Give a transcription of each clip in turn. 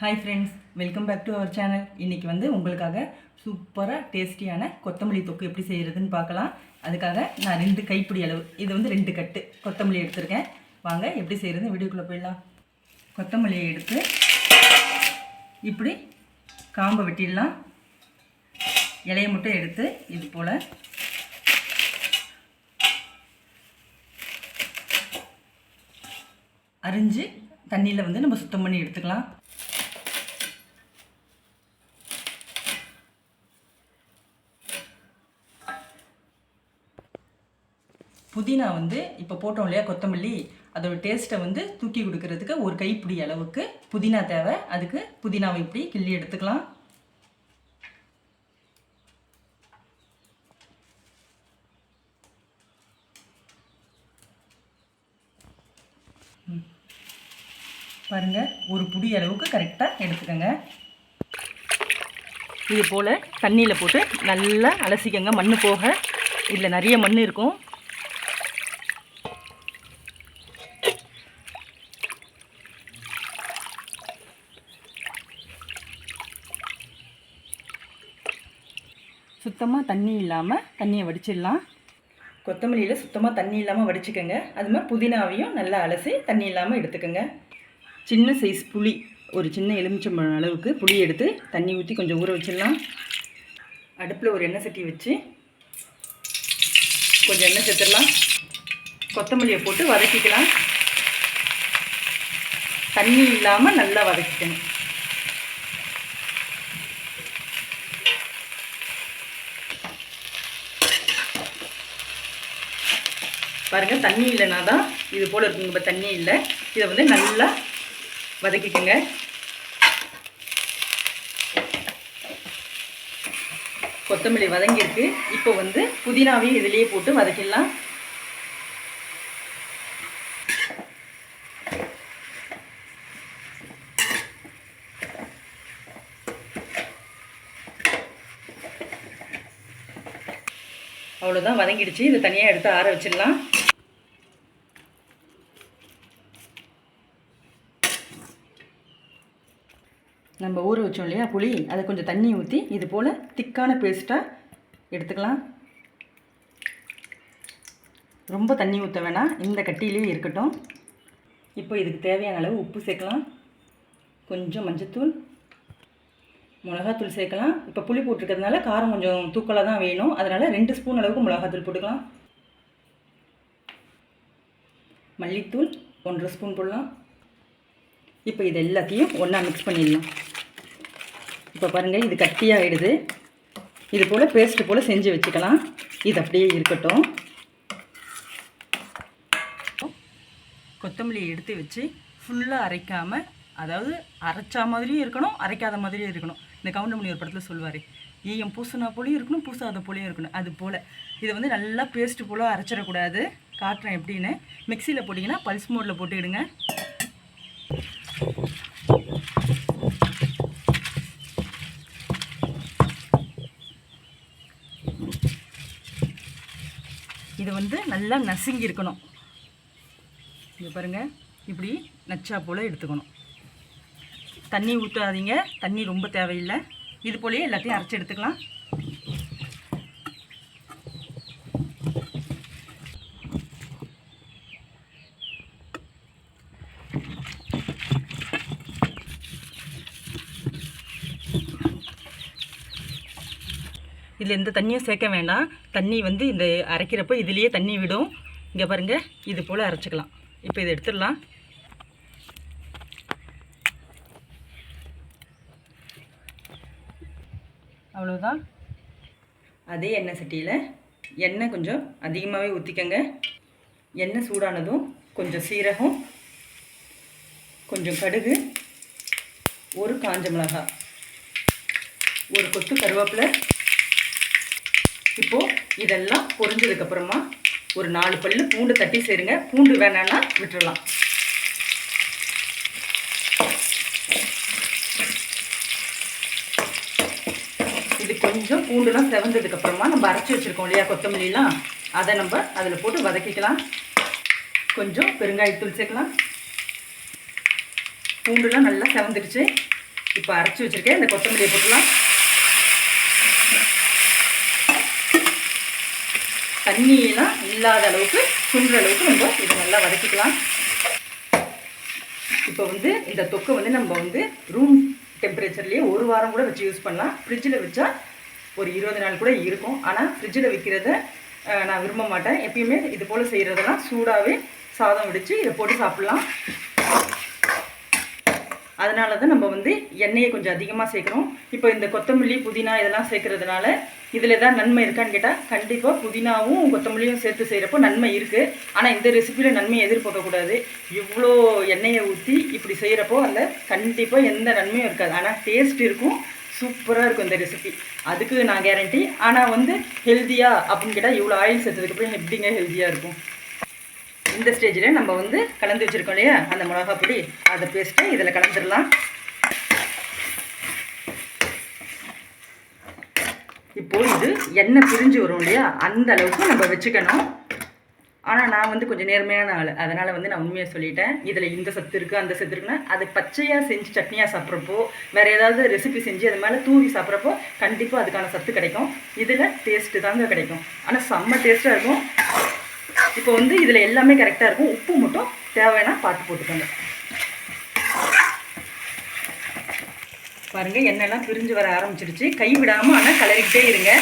Hi friends welcome back to our channel இன்றைக்கி வந்து உங்களுக்காக சூப்பராக டேஸ்டியான கொத்தமல்லி தொக்கு எப்படி செய்கிறதுன்னு பார்க்கலாம். அதுக்காக நான் ரெண்டு கைப்பிடி அளவு இது வந்து ரெண்டு கட்டு கொத்தமல்லி எடுத்திருக்கேன். வாங்க எப்படி செய்கிறது வீடியோக்குள்ளே போயிடலாம். கொத்தமல்லியை எடுத்து இப்படி காம்பை வெட்டிடலாம். இலையை மட்டும் எடுத்து இது போல் அரிஞ்சு தண்ணியில் வந்து நம்ம சுத்தம் பண்ணி எடுத்துக்கலாம். புதினா வந்து இப்போ போட்டோம் இல்லையா கொத்தமல்லி. அதோட டேஸ்ட்டை வந்து தூக்கி கொடுக்கறதுக்கு ஒரு கைப்பிடி அளவுக்கு புதினா தேவை. அதுக்கு புதினாவை இப்படி கிள்ளி எடுத்துக்கலாம். பாருங்க ஒரு புடி அளவுக்கு கரெக்டாக எடுத்துக்கோங்க. இது போல் தண்ணியில் போட்டு நல்லா அலசிக்கங்க. மண் போக. இதில் நிறைய மண் இருக்கும். சுத்தமாக தண்ணி இல்லாமல் தண்ணியை வடிச்சிடலாம். கொத்தமல்லியில் சுத்தமாக தண்ணி இல்லாமல் வடிச்சுக்கோங்க. அது மாதிரி புதினாவையும் நல்லா அலசி தண்ணி இல்லாமல் எடுத்துக்கோங்க. சின்ன சைஸ் புளி ஒரு சின்ன எலுமிச்சம்பழம் அளவுக்கு புளி எடுத்து தண்ணி ஊற்றி கொஞ்சம் ஊற வச்சிடலாம். அடுப்பில் ஒரு எண்ணெய் சட்டி வச்சு கொஞ்சம் எண்ணெய் சேர்த்துடலாம். கொத்தமல்லியை போட்டு வதக்கிக்கலாம். தண்ணி இல்லாமல் நல்லா வதக்கிக்கணும். பாருங்கள் தண்ணி இல்லைனா தான் இது போல் இருக்குங்க இப்போ தண்ணி இல்லை. இதை வந்து நல்லா வதக்கிக்கோங்க. கொத்தமல்லி வதங்கியிருக்கு. இப்போ வந்து புதினாவையும் இதிலேயே போட்டு வதக்கிடலாம். அவ்வளோதான் வதங்கிடுச்சு. இதை தனியாக எடுத்து ஆற வச்சிடலாம். நம்ம ஊற வச்சோம் இல்லையா புளி அதை கொஞ்சம் தண்ணி ஊற்றி இது போல் திக்கான பேஸ்ட்டாக எடுத்துக்கலாம். ரொம்ப தண்ணி ஊற்ற வேணாம் இந்த கட்டியிலே இருக்கட்டும். இப்போ இதுக்கு தேவையான அளவு உப்பு சேர்க்கலாம். கொஞ்சம் மஞ்சத்தூள் மிளகாத்தூள் சேர்க்கலாம். இப்போ புளி போட்டிருக்கிறதுனால காரம் கொஞ்சம் தூக்கலாக தான் வேணும். அதனால் ரெண்டு ஸ்பூன் அளவுக்கு மிளகாத்தூள் போட்டுக்கலாம். மல்லித்தூள் ஒன்றரை ஸ்பூன் போடலாம். இப்போ இது எல்லாத்தையும் ஒன்றா மிக்ஸ் பண்ணிடலாம். இப்போ பாருங்கள் இது கட்டியாகிடுது இது போல் பேஸ்ட்டு போல் செஞ்சு வச்சுக்கலாம். இது அப்படியே இருக்கட்டும். கொத்தமல்லியை எடுத்து வச்சு ஃபுல்லாக அரைக்காமல் அதாவது அரைச்சா மாதிரியும் இருக்கணும் அரைக்காத மாதிரியும் இருக்கணும். இந்த கவுண்டமணி ஒரு படத்தில் சொல்லுவார் ஈயம் பூசினா போலையும் இருக்கணும் பூசாத போலையும் இருக்கணும். அது போல். இதை வந்து நல்லா பேஸ்ட்டு போல் அரைச்சிடக்கூடாது. காட்டுறேன் எப்படின்னு. மிக்சியில் போட்டிங்கன்னா பல்ஸ் மோடில் போட்டுக்கிடுங்க வந்து நல்லா நசுங்கி இருக்கணும் இங்கே பாருங்கள் இப்படி நச்சா போல் எடுத்துக்கணும். தண்ணி ஊற்றாதீங்க தண்ணி ரொம்ப தேவையில்லை. இது போலேயே எல்லாத்தையும் அரைச்சி எடுத்துக்கலாம். இதில் எந்த தண்ணியும் சேர்க்க வேண்டாம் தண்ணி வந்து இந்த அரைக்கிறப்போ இதுலேயே தண்ணி விடும். இங்கே பாருங்கள் இது போல் அரைச்சிக்கலாம். இப்போ இதை எடுத்துடலாம். அவ்வளோதான் அதே எண்ணெய் சட்டியில் எண்ணெய் கொஞ்சம் அதிகமாகவே ஊற்றிக்கங்க எண்ணெய் சூடானதும் கொஞ்சம் சீரகம் கொஞ்சம் கடுகு ஒரு காஞ்ச மிளகாய் ஒரு கொத்து கருவேப்பிலை இப்போது இதெல்லாம் பொரிஞ்சதுக்கப்புறமா ஒரு நாலு பல்லு பூண்டு தட்டி சேருங்க. பூண்டு வேணான்னா விட்டுறலாம். இது கொஞ்சம் பூண்டுலாம் செவந்ததுக்கப்புறமா நம்ம அரைச்சி வச்சுருக்கோம் இல்லையா கொத்தமல்லிலாம். அதை நம்ம அதில் போட்டு வதக்கிக்கலாம். கொஞ்சம் பெருங்காயத்தூள் சேர்க்கலாம். பூண்டுலாம் நல்லா செவந்துடுச்சு. இப்போ அரைச்சி வச்சுருக்கேன். இந்த கொத்தமல்லியை போட்டுலாம். தண்ணியெல்லாம் இல்லாத அளவுக்கு சுண்டுற அளவுக்கு நம்ம இதை நல்லா வதக்கிக்கலாம். இப்போ வந்து இந்த தொக்கை வந்து நம்ம வந்து ரூம் டெம்பரேச்சர்லேயே ஒரு வாரம் கூட வச்சு யூஸ் பண்ணலாம். ஃப்ரிட்ஜில் வச்சா ஒரு இருபது நாள் கூட இருக்கும். ஆனால் ஃப்ரிட்ஜில் வைக்கிறத நான் விரும்ப மாட்டேன். எப்பயுமே இது போல் செய்கிறதெல்லாம் சூடாகவே சாதம் வெடித்து இதை போட்டு சாப்பிட்லாம். அதனால தான் நம்ம வந்து எண்ணெயை கொஞ்சம் அதிகமாக சேர்க்குறோம். இப்போ இந்த கொத்தமல்லி புதினா இதெல்லாம் சேர்க்குறதுனால இதில் ஏதாவது நன்மை இருக்கான்னு கேட்டால் கண்டிப்பாக புதினாவும் கொத்தமல்லியும் சேர்த்து செய்கிறப்போ நன்மை இருக்குது ஆனால் இந்த ரெசிபியில் நன்மையை எதிர்பார்க்கக்கூடாது. இவ்வளோ எண்ணெயை ஊற்றி இப்படி செய்கிறப்போ அதில் கண்டிப்பாக எந்த நன்மையும் இருக்காது. ஆனால் டேஸ்ட் இருக்கும். சூப்பராக இருக்கும் இந்த ரெசிபி அதுக்கு நான் கேரண்டி ஆனால் வந்து ஹெல்த்தியாக அப்படின்னு கேட்டால் இவ்வளோ ஆயில் சேர்த்ததுக்கப்புறம் எப்படிங்க ஹெல்த்தியாக இருக்கும்? இந்த ஸ்டேஜில் நம்ம வந்து கலந்து வச்சுருக்கோம் இல்லையா? அந்த மிளகா பொடி அதை பேஸ்ட்டை இதில் கலந்துடலாம். இப்போது இது எண்ணெய் பிரிஞ்சு வரும் இல்லையா? அந்த அளவுக்கு நம்ம வச்சுக்கணும். ஆனால் நான் வந்து கொஞ்சம் நேர்மையான ஆள். அதனால் வந்து நான் உண்மையாக சொல்லிட்டேன். இதில் இந்த சத்து இருக்குது அந்த சத்து இருக்குன்னா அது பச்சையாக செஞ்சு சட்னியாக சாப்பிட்றப்போ வேறு ஏதாவது ரெசிபி செஞ்சு அது மேலே தூவி சாப்பிட்றப்போ கண்டிப்பாக அதுக்கான சத்து கிடைக்கும். இதில் டேஸ்ட்டு தாங்க கிடைக்கும். ஆனால் செம்ம டேஸ்ட்டாக இருக்கும். இப்போ வந்து இதில் எல்லாமே கரெக்டாக இருக்கும். உப்பு மட்டும் தேவைன்னா பார்த்து போட்டுக்கோங்க. பாருங்க எண்ணெய்லாம் பிரிஞ்சு வர ஆரம்பிச்சிருச்சு. கை விடாமல் ஆனால் கலரிக்கிட்டே இருங்க.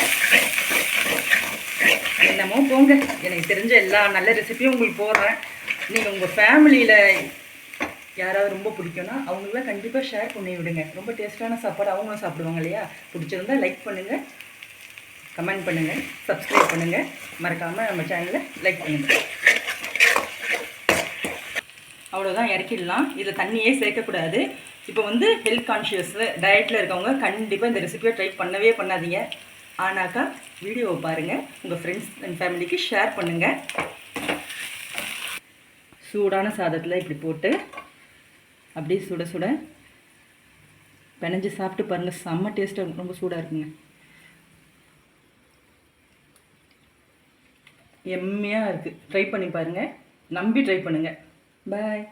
என்னமோ போங்க. எனக்கு தெரிஞ்ச எல்லா நல்ல ரெசிபியும் உங்களுக்கு போடுறேன். நீங்கள் உங்கள் ஃபேமிலியில் யாராவது ரொம்ப பிடிக்கும்னா அவங்களாம் கண்டிப்பாக ஷேர் பண்ணி விடுங்க. ரொம்ப டேஸ்ட்டான சாப்பாடு அவங்களும் சாப்பிடுவாங்க இல்லையா? பிடிச்சிருந்தா லைக் பண்ணுங்கள் கமெண்ட் பண்ணுங்கள் சப்ஸ்கிரைப் பண்ணுங்கள் மறக்காமல் நம்ம சேனலை லைக் பண்ணுங்கள் அவ்வளோதான் இறக்கிடலாம். இதில் தண்ணியே சேர்க்கக்கூடாது இப்போ வந்து ஹெல்த் கான்ஷியஸில் டயட்டில் இருக்கவங்க கண்டிப்பாக இந்த ரெசிபியை ட்ரை பண்ணவே பண்ணாதீங்க. ஆனாக்கா வீடியோவை பாருங்கள் உங்கள் ஃப்ரெண்ட்ஸ் அண்ட் ஃபேமிலிக்கு ஷேர் பண்ணுங்கள் சூடான சாதத்தில் இப்படி போட்டு அப்படியே சுட சுட பிணைஞ்சு சாப்பிட்டு பாருங்கள் செம்ம டேஸ்ட்டாக ரொம்ப சூடாக இருக்குங்க. எம்மையாக இருக்குது ட்ரை பண்ணி பாருங்கள் நம்பி ட்ரை பண்ணுங்கள் பாய்